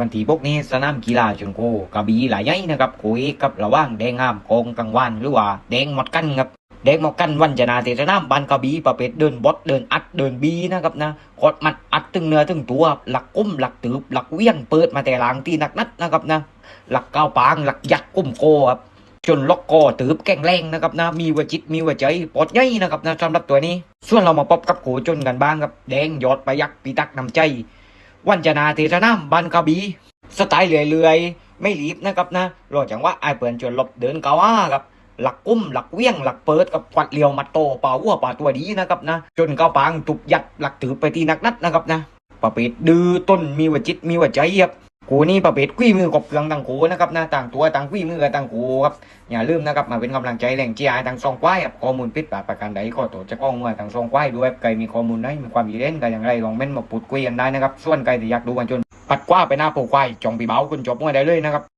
วันที่พวกนี้สนามกีฬาชนโคกระบี่หลายใหญ่นะครับโคเอกกับระว่างแดงงามกองกังวานหรือว่าแดงหมดกันครับแดงหมดกันวันจนาเตสนามบานกระบี่ประเภทเดินบดเดินอัดเดินบีนะครับนะกดมัดอัดตึงเนื้อตึงตัวหลักก้มหลักตืบหลักเวียนเปิดมาแต่หลังที่นักนัดนะครับนะหลักก้าวปางหลักยัดกุ้มโกครับจนล็อกคอตืบแกล้งแรงนะครับนะมีวจิตมีวใจปลดใหญ่นะครับนะสำหรับตัวนี้ ส่วนเรามาพบกับโขจนกันบ้างครับแดงยอดประยักษ์ปีตักนำใจ วันจนาเทสนาบันกระบี สไตล์เลื่อยๆ ไม่รีบนะครับนะรอจังว่าไอ้เปิ่นจวนหลบเดินเกาว่าครับหลักกุ้มหลักเวียงหลักเปิดกับกวัดเลียวมาโตป่าวัวป่าตัวดีนะครับนะ จนเก้าปางตุบยัดหลักถือไปตีนักนัดนะครับนะประเภทดื้อต้นมีวจิตมีวใจครับ กูนี่ประเภทกุ้ยมือกบเกลืองต่างกูนะครับนะต่างตัวต่างกุ้ยมือกับต่างกูครับอย่าลืมนะครับมาเป็นกำลังใจแรงเชียร์ให้ทางซองควายครับข้อมูลปิดปากประการใดก็ตัวจะก้องมาทางซองควายด้วยใครมีข้อมูลได้มีความดีเล่นกันอย่างไรลองเม้นมาปุดคุยกันได้นะครับส่วนใครที่อยากดูกันจนปัดกว้าไปหน้าโปรควายจองปีเบาคุณจบเมื่อใดเลยนะครับ